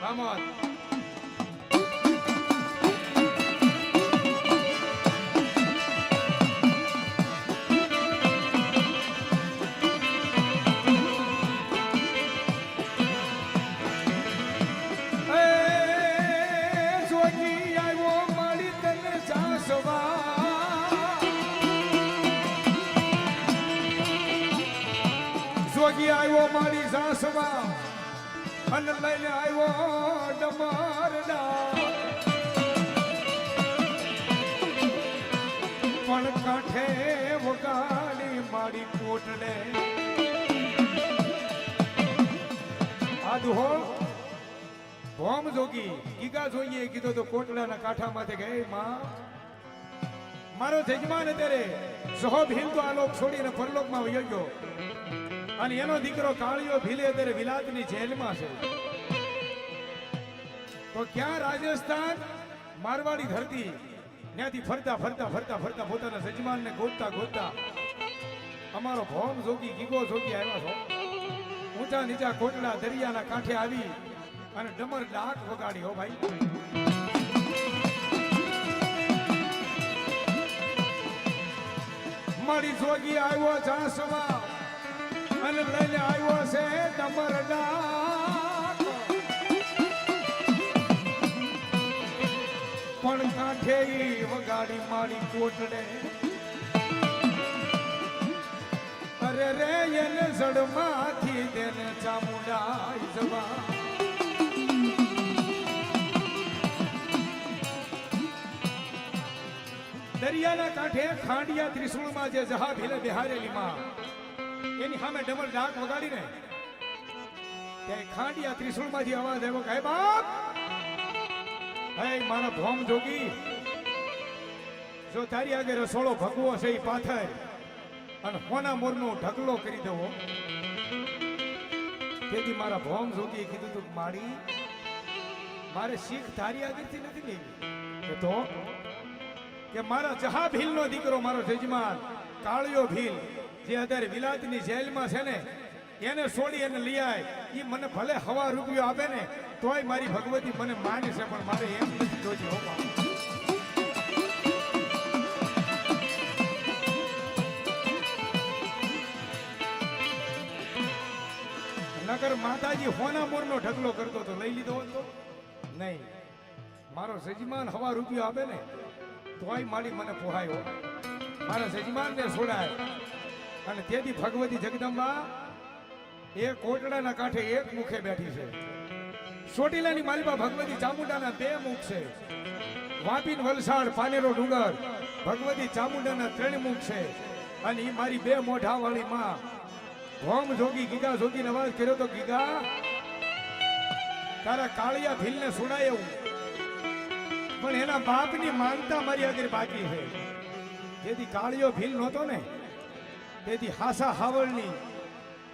Vamos. જોગી આવ્યો મારી તને અને લઈને આવ્યો ડમારડા. પણ કાંઠે વગાડી મારી કોટડે આદુ હો, ભોમ જોગી, ગીગા જોઈએ કીધો તો કોટડાના કાંઠા માથે ગઈ માં, મારો જજમાન અત્યારે સહોબ હિન્દુ આલોક છોડીને પરલોકમાં વયો ગયો. અને એનો દીકરો કાળિયો ભીલે અત્યારે વિલાતની જેલમાં છે. તો ક્યાં રાજસ્થાન? મારવાડી ધરતી. ત્યાંથી ફરતા ફરતા ફરતા ફરતા પોતાના સજમાનને ગોતતા ગોતતા અમારો ભોમ જોગી ગીગો જોગી આવ્યા છો. ઊંચા નીચા કોટડા દરિયાના કાંઠે આવી અને ડમર ડાક વગાડી, હો ભાઈ. મારી જોગી આવ્યો ચાસવા લઈને આવ્યો છે ડમર ડાક પણ કાંઠે વગાડી મારી કોટડે. અરે રે, એને જડમાંથી તેને ચામુંડા જવા. દરિયાના કાંઠે ખાંડિયા ત્રિશુળમાં જે જહા ભીલે બિહારેલી માં એની સામે ડબલ ડાક વગાડીને ત્યાં ખાંડિયા ત્રિશુળમાંથી અવાજ આવ્યો કે, "હે બાપ! હે મારા ભોમ જોગી! જો તારી આગળ રસોડો ભગવો છે એ પાથર, અને હોના મોરનો ઢગલો કરી દેવો. તેથી મારા ભોમ જોગીએ કીધું તું, મારી, મારે શીખ તારી આગળથી નથી લેવી. તો? કે મારા જહા ભીલનો દીકરો મારો જજમાન કાળિયો ભીલ જે અત્યારે વિલાતની જેલમાં છે ને, એને છોડી એને લઈ આય. એ મને ભલે હવા રૂપિયો આપે ને, તોય મારી ભગવતી મને માને છે, પણ મારે એમ નથી જોઈતી નગર માતાજી હોના મોરનો ઢગલો કરતો તો લઈ લીધો હતો નહીં. મારો સજમાન હવા રૂપિયો આપે ને, તોય મારી મને પોહાયો મારા સજમાનને છોડાય. અને તેથી ભગવતી જગદંબા એ કોટડાના કાંઠે એક મુખે બેઠી છે. ચોટીલાની માલિબા ભગવતી ચામુંડાના બે મુખ છે. વાપીન વલસાડ પાનેરો ડુંગર ભગવતી ચામુંડાના ત્રણ મુખ છે. અને એ મારી બે મોઢા વાળી માં ભોમ જોગી, ગીગા જોગી અવાજ કર્યો તો, ગીગા, તારા કાળિયા ભીલને સુડાય એવું. પણ એના બાપની માનતા મારી આગળ બાકી છે. જેથી કાળિયો ભીલ નહોતો ને તેથી હાસા હાવળની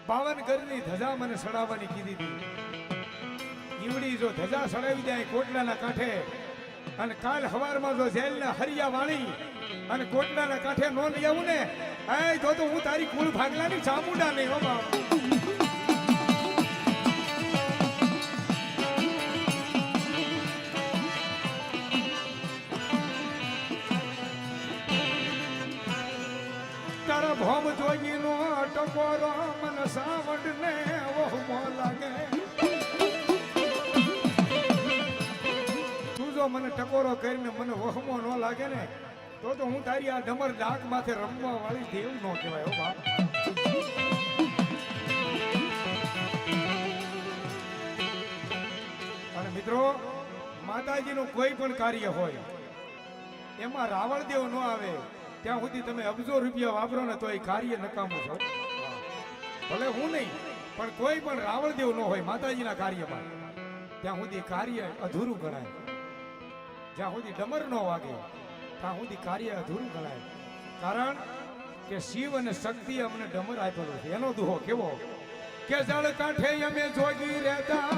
બાવન ઘરની ધજા મને સડાવવાની કીધી હતી ઈવડી જો ધજા સડાવી જાય કોટલાના કાંઠે, અને કાલ હવારમાં જો જેલના હરિયા વાળી અને કોટલાના કાંઠે નોંધ લેવું ને, એ તો તો હું તારી કુલ ભાગલાની ચામુંડા નહીં હો બાપ. ભોમ જોઈ નો ટકોરો મન સાવડ ને ઓહમો લાગે. તું જો મને ટકોરો કરીને મને વહમો ન લાગે ને, તો તો હું તારી આ ઢમર ડાક માથે રમવા વાળી દેવ નો કહેવાય, હો બાપ. અને મિત્રો, માતાજીનું કોઈ પણ કાર્ય હોય, એમાં રાવણ દેવ ન આવે ત્યાં સુધી તમે અબજો રૂપિયા વાપરો ને તો એ કાર્ય નકામું છો. ભલે હું નહીં, પણ કોઈ પણ રાવણ દેવ ન હોય માતાજીના કાર્યમાં. ત્યાં સુધી કાર્ય અધૂરું ગણાય. જ્યાં સુધી ડમર ન વાગે, ત્યાં સુધી કાર્ય અધૂરું ગણાય. કારણ કે શિવ અને શક્તિ અમને ડમર આપેલો છે. એનો દુહો કેવો? કે જળ કાંઠે અમે જોગી રહેતા.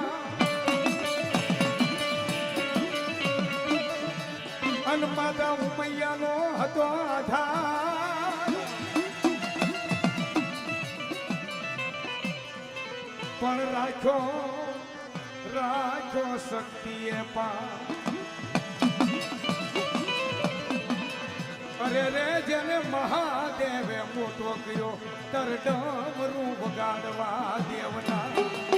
અન માતા ઉમૈયાનો હતો આધાર. પણ રાખો રાખો શક્તિએ પા અરે રે જેને મહાદેવે મોટો કર્યો તર રૂપ ગાડવા દેવના.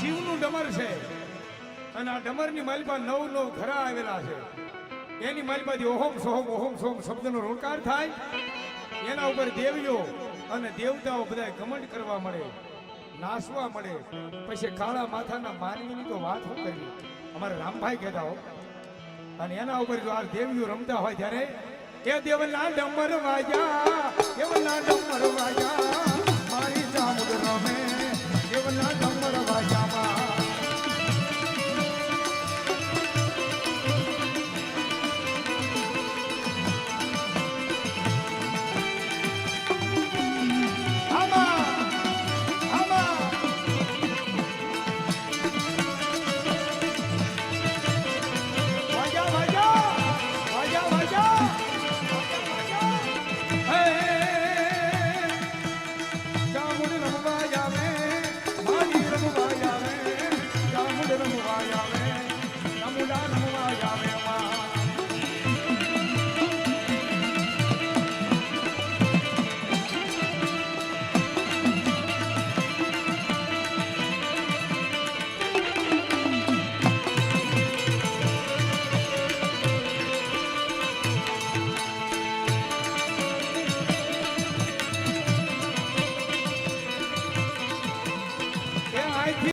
શિવનું ડમર છે. અને આ ડમરની માલિપા નવ નવ ઘરા આવેલા છે. એની માલિપાથી ઓહોમ સોહમ ઓહોમ સોહમ શબ્દનો રોણકાર થાય. એના ઉપર દેવીઓ અને દેવતાઓ બધા કમંડ કરવા મળે, નાસવા મળે. પછી કાળા માથાના માનવીની તો વાત હું કરી. અમારે રામભાઈ કહેતા હો. અને એના ઉપર જો આ દેવીઓ રમતા હોય ત્યારે, એ દેવના ડમર વાજા, દેવના ડમર વાજા.